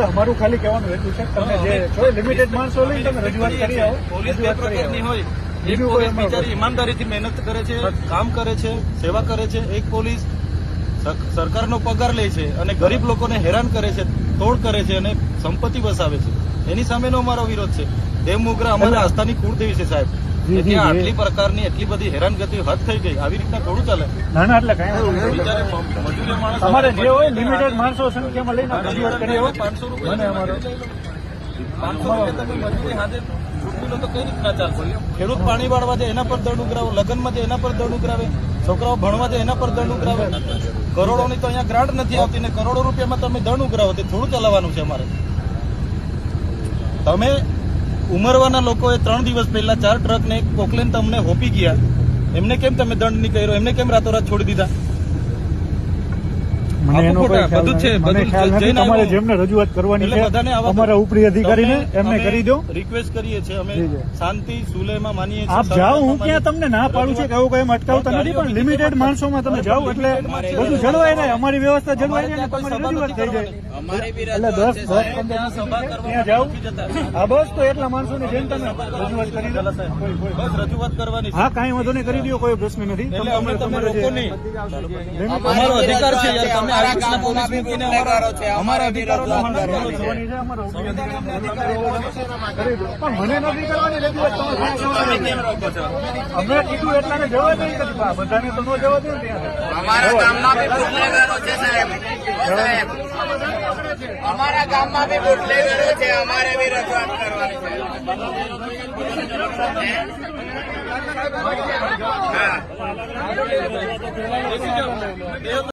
એટલે અમારું ખાલી કહેવાનું એટલું છે તમે જે છો લિમિટેડ માણસો લઈને તમે રજૂઆત કરી આવો પોલીસ બે પ્રકારની હોય એક પોલીસ બિચારી ઈમાનદારીથી મહેનત કરે છે કામ કરે છે સેવા કરે છે એક પોલીસ સર- સરકારનો પગાર લે છે અને ગરીબ લોકોને હેરાન કરે છે તોડ કરે છે અને સંપત્તિ વસાવે છે. એની સામેનો અમારો વિરોધ છે. દેવ મુગરા અમારા આસ્થાની કુળદેવી છે સાહેબ. આટલી પ્રકારની એટલી બધી હેરાનગતિ હદ થઈ ગઈ. આવી રીતના થોડું ચાલે? ના ના એટલે કઈ તમારે જે હોય લિમિટેડ માણસો સંખ્યામાં લઈને પાંચસો રૂપિયા ખેડૂત પાણી વાળવા જાય એના પર દંડ ઉઘરાવો લગ્નમાં જાય એના પર દંડ ઉઘરાવે છોકરાઓ ભણવા જાય એના પર દંડ ઉઘરાવે કરોડોની તો અહીંયા ગ્રાન્ટ નથી આવતી ને કરોડો રૂપિયામાં તમે દંડ ઉઘરાવો તે થોડું ચલાવવાનું છે અમારે. તમે ઉમરવાના લોકોએ ત્રણ દિવસ પહેલા ચાર ટ્રકને કોકલેન તમને હોપી ગયા. એમને કેમ તમે દંડ નહીં કર્યો? એમને કેમ રાતોરાત છોડી દીધા? મને એનો બધું છે, મને ખ્યાલ નથી તમારે જેમને રજૂઆત કરવાની છે અમારા ઉપરી અધિકારીને એમને કરી દો. રિક્વેસ્ટ કરીએ છીએ અમે. શાંતિ સુલેમાં માનીએ છીએ આપ જાઓ હું ક્યાં તમને ના પાડું છું કે આવું કઈ અટકાવતા નથી પણ લિમિટેડ માણસોમાં તમે જાઓ એટલે બધું જળવાય ને અમારી વ્યવસ્થા જળવાય અમારે તમારી રજૂઆત થઈ જાય. એટલે દસ દસ પંદર ત્યાં જાઓ. હા બસ તો એટલા માણસોની જેમ તમે રજૂઆત કરી દો. બસ રજૂઆત કરવાની હા કાંઈ વાંધો નહીં કરી દો કોઈ પ્રશ્ન નથી. તમે તમારે અમારી અધિકાર છે યાર તમે અમારા આવી રીતના ગામોમાં પોલીસ બી મૂકીને ગુનેગારો છે. અમારા અમારે બી અધિકારોનો રજૂઆત હનન કરો છો. અમારો પણ મને નથી કરવાની અમે કીધું એટલાને જવા દે કે બધાને તો ન જવા દે અમારા ગામમાં બી બુટલેગરો છે સાહેબ અમારા ગામમાં બી બુટલેગરો છે અમારે બી રજૂઆત કરવાની છે. હા.